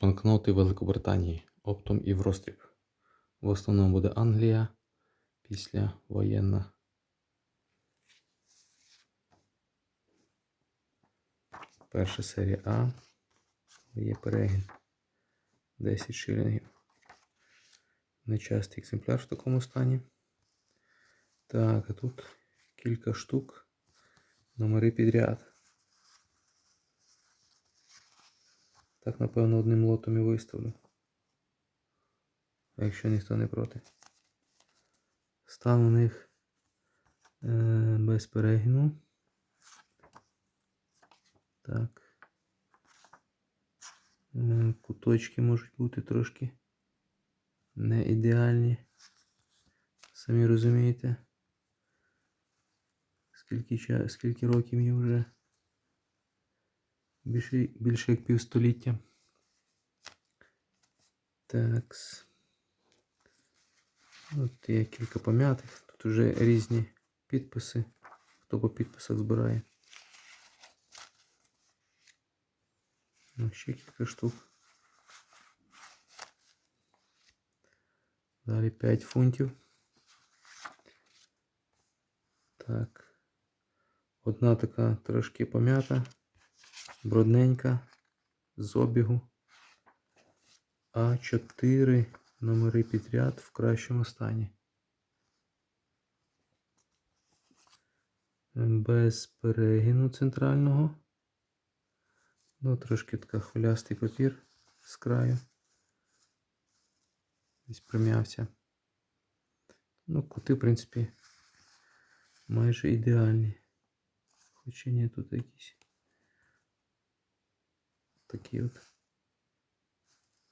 банкноти Великобританії оптом і в розтріб. В основному буде Англія після воєнна. Перша серія А. Є перегін. 10 шилінгів. Нечастий екземпляр в такому стані. Так, а тут кілька штук. Номери підряд. Так, напевно, одним лотом і виставлю. Якщо ніхто не проти. Стан у них е, без перегину. Так. Е, куточки можуть бути трошки не ідеальні. Самі розумієте. Скільки, скільки років їм вже? Більше, більше як півстоліття. Такс. От є кілька пом'ятих. Тут вже різні підписи. Хто по підписах збирає. Ну, ще кілька штук. Далі 5 фунтів. Так. Одна така трошки пом'ята, брудненька, з обігу. А 4 номери підряд в кращому стані. Без перегину центрального. Ну, трошки така хвилястий папір з краю. Десь прим'явся. Ну, кути, в принципі, майже ідеальні. Хоча ні, тут якісь такі от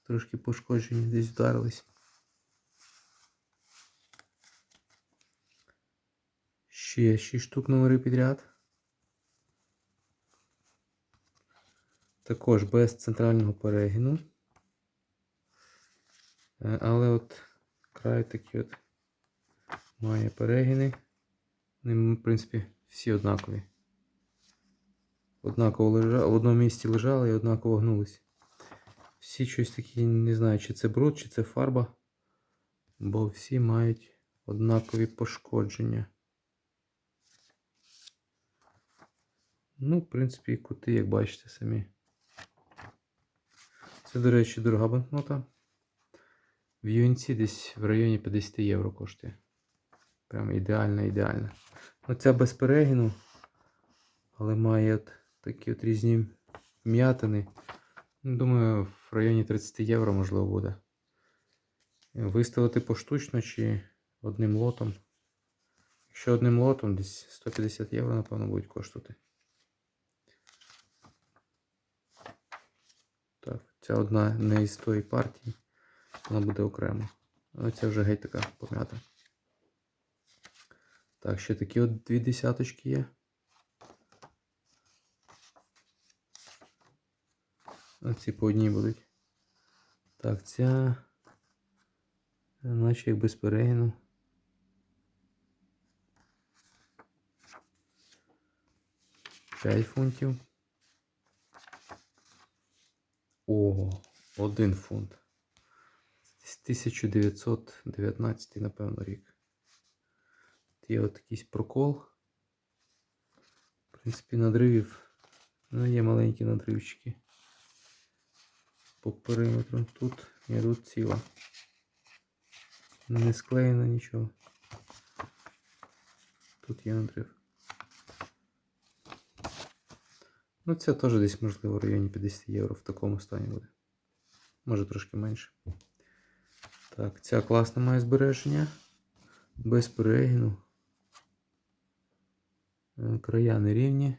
трошки пошкоджені, десь вдарились. Ще 6 штук номери підряд. Також без центрального перегину. Е, Але от край такі от має перегини. Вони, в принципі, всі однакові. Однаково лежали, в одному місці лежали і однаково гнулись. Всі щось такі, не знаю, чи це бруд, чи це фарба. Бо всі мають однакові пошкодження. Ну, в принципі, кути, як бачите самі. Це, до речі, дорога банкнота. В юнці десь в районі 50 євро коштує. Прям ідеальна, ідеальна. Оця без перегину, але має от такі от різні м'ятини. Ну, Думаю, в районі 30 євро можливо буде. Виставити поштучно чи одним лотом. Якщо одним лотом, десь 150 євро, напевно, будуть коштувати. Так, ця одна не із тої партії, вона буде окремо. А ця вже геть така пом'ята. Так, ще такі от дві десяточки є. Оці по одній будуть. Так, ця. Наче як без перегину. П'ять фунтів. О, один фунт. 1919, напевно, рік. Є от якийсь прокол. В принципі, надривів. Ну, є маленькі надривчики. По периметру. Тут, тут ціла. Не склеєно нічого. Тут є надрив. Ну, це теж десь, можливо, в районі 50 євро в такому стані буде. Може трошки менше. Так, ця класна має збереження. Без перегину. Е, Края нерівні.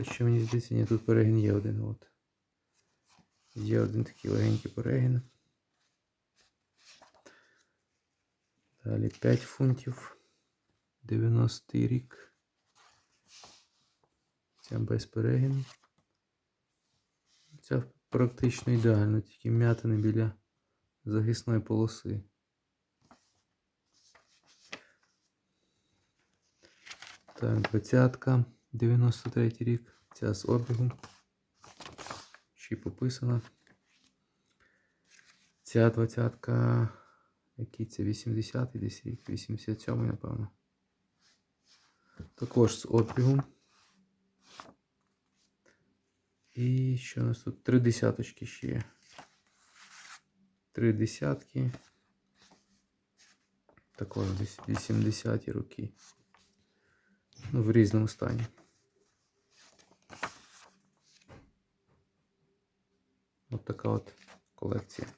Що мені здається, ні, тут перегін є один. От. Є один такий легенький перегін. Далі 5 фунтів. 90 рік. Ця без перегін. Ця практично ідеально, тільки м'ятини біля захисної полоси. Так, двадцятка, 93 рік. Ця з обігом. Й пописана. Ця двадцятка, який це 80-й десь рік, 87-й, напевно. Також з обігом. І що у нас тут? Три десяточки ще є. Три десятки. Також десь 80-ті роки. Ну, в різному стані. Така от колекція.